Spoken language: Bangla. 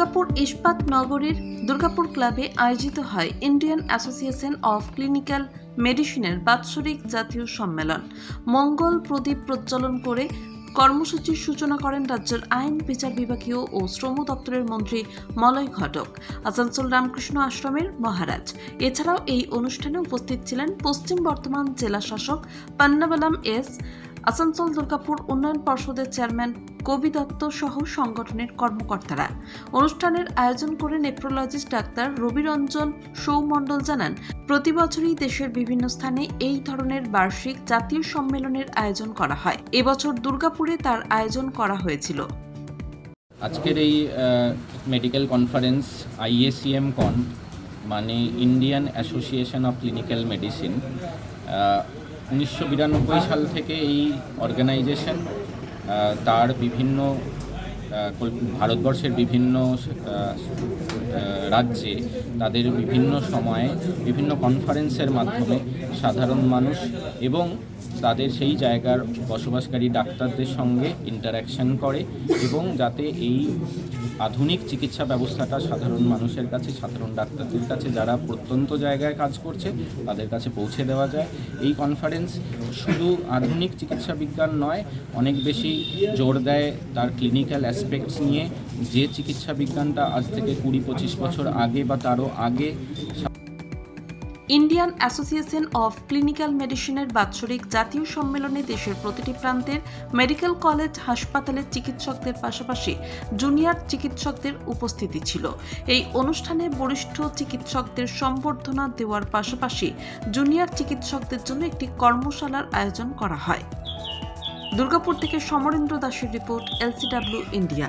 দুর্গাপুর ইস্পাত নগরীর দুর্গাপুর ক্লাবে আয়োজিত হয় ইন্ডিয়ান অ্যাসোসিয়েশন অফ ক্লিনিক্যাল মেডিসিনের বাৎসরিক জাতীয় সম্মেলন। মঙ্গল প্রদীপ প্রজ্বলন করে কর্মসূচির সূচনা করেন রাজ্যের আইন, বিচার বিভাগীয় ও শ্রম দপ্তরের মন্ত্রী মলয় ঘটক, আসানসোল রামকৃষ্ণ আশ্রমের মহারাজ। এছাড়াও এই অনুষ্ঠানে উপস্থিত ছিলেন পশ্চিম বর্ধমান জেলা শাসক পান্নাবালাম এস, আসানসোল দুর্গাপুর উন্নয়ন পর্ষদের চেয়ারম্যান কবি দত্ত সহ সংগঠনের কর্মকর্তারা। অনুষ্ঠানের আয়োজন করে নেফ্রোলজিস্ট ডাক্তার রবিরঞ্জন সৌমণ্ডল জানান, প্রতি বছরই দেশের বিভিন্ন স্থানে এই ধরনের বার্ষিক জাতীয় সম্মেলনের আয়োজন করা হয়। এবছর দুর্গাপুরে তার আয়োজন করা হয়েছিল। আজকের এই মেডিকেল কনফারেন্স আইএসিএম কন মানে Indian association of clinical medicine উনিশশো বিরানব্বই সাল থেকে এই অর্গানাইজেশন তার বিভিন্ন ভারতবর্ষের বিভিন্ন রাজ্যে তাদের বিভিন্ন সময়ে বিভিন্ন কনফারেন্সের মাধ্যমে সাধারণ মানুষ এবং তাদের সেই জায়গার বসবাসকারী ডাক্তারদের সঙ্গে ইন্টারাকশন করে এবং যাতে এই আধুনিক চিকিৎসা ব্যবস্থাটা সাধারণ মানুষের কাছে, সাধারণ ডাক্তারদের কাছে যারা প্রত্যন্ত জায়গায় কাজ করছে, তাদের কাছে পৌঁছে দেওয়া যায়। এই কনফারেন্স শুধু আধুনিক চিকিৎসা বিজ্ঞান নয়, অনেক বেশি জোর দেয় তার ক্লিনিক্যাল অ্যাসপেক্টস নিয়ে। যে চিকিৎসা বিজ্ঞানটা আজ থেকে কুড়ি পঁচিশ বছর আগে বা তারও আগে ইন্ডিয়ান অ্যাসোসিয়েশন অফ ক্লিনিক্যাল মেডিসিনের বাৎসরিক জাতীয় সম্মেলনে দেশের প্রতিটি প্রান্তের মেডিকেল কলেজ, হাসপাতালের চিকিৎসকদের পাশাপাশি জুনিয়র চিকিৎসকদের উপস্থিতি ছিল। এই অনুষ্ঠানে বরিষ্ঠ চিকিৎসকদের সম্বর্ধনা দেওয়ার পাশাপাশি জুনিয়র চিকিৎসকদের জন্য একটি কর্মশালার আয়োজন করা হয়। দুর্গাপুর থেকে সমরেন্দ্র দাসের report, LCW, India.